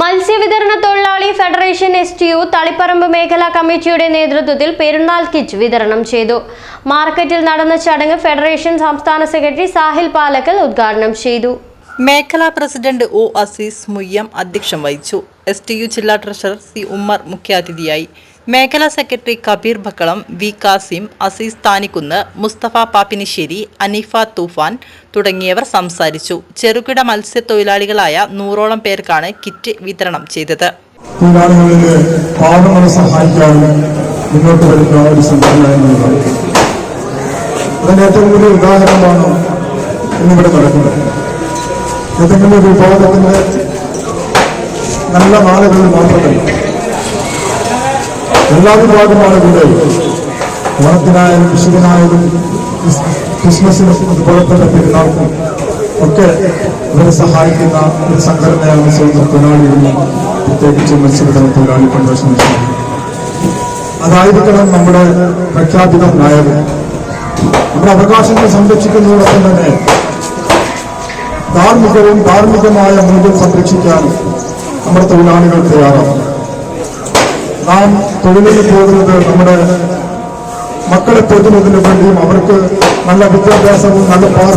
മത്സ്യവിതരണ തൊഴിലാളി federation S T U Taliparamba മേഖലാ കമ്മിറ്റിയുടെ നേതൃത്വത്തിൽ പെരുന്നാൾ കിറ്റ് വിതരണം ചെയ്തു. മാർക്കറ്റിൽ നടന്ന ചടങ്ങ് ഫെഡറേഷൻ സംസ്ഥാന സെക്രട്ടറി സാഹിൽ പാലക്കൽ ഉദ്ഘാടനം ചെയ്തു. മേഖലാ പ്രസിഡന്റ് ഒ അസീസ് മുയ്യം അധ്യക്ഷം വഹിച്ചു. എസ് ടി യു ജില്ലാ ട്രഷറർ സി ഉമ്മർ മുഖ്യാതിഥിയായി. മേഖലാ സെക്രട്ടറി കബീർ ബക്കളം വി കാസിം അസീസ് താനിക്കുന്ന് മുസ്തഫ പാപ്പിനിശ്ശേരി അനീഫ തൂഫാൻ തുടങ്ങിയവർ സംസാരിച്ചു. ചെറുകിട മത്സ്യത്തൊഴിലാളികളായ നൂറോളം പേർക്കാണ് കിറ്റ് വിതരണം ചെയ്തത്. മുന്നോട്ട് വരുന്ന ഒരു എന്നുള്ളതാണ് അതിന് ഏറ്റവും വലിയ ഉദാഹരണമാണ് ഏതെങ്കിലും ഒരു വിഭാഗത്തിന്റെ നല്ല നാളുകളിൽ മാത്രമല്ല എല്ലാ വിഭാഗം ആളുകളുടെ ഓണത്തിനായാലും വിഷുവിനായാലും ക്രിസ്- ക്രിസ്മസിനും അതുപോലെ തന്നെ പെരുന്നാൾക്കും ഒക്കെ ഇവരെ സഹായിക്കുന്ന ഒരു സംഘടനയാണ് സ്വന്തം തൊഴിലാളികളും പ്രത്യേകിച്ച് മത്സ്യബന്ധന തൊഴിലാളി ഫെഡറേഷൻ അതായിരിക്കണം നമ്മുടെ പ്രഖ്യാപിത നയം. നമ്മുടെ അവകാശങ്ങൾ സംരക്ഷിക്കുന്നതോടൊപ്പം തന്നെ ധാർമ്മികവും ധാർമ്മികമായ മൂല്യം സംരക്ഷിക്കാൻ നമ്മുടെ തൊഴിലാളികൾ തയ്യാറാണ്. നാം തൊഴിലിന് പോകുന്നത് നമ്മുടെ മക്കളെ പോറ്റുന്നതിന് വേണ്ടിയും അവർക്ക് നല്ല വിദ്യാഭ്യാസവും നല്ല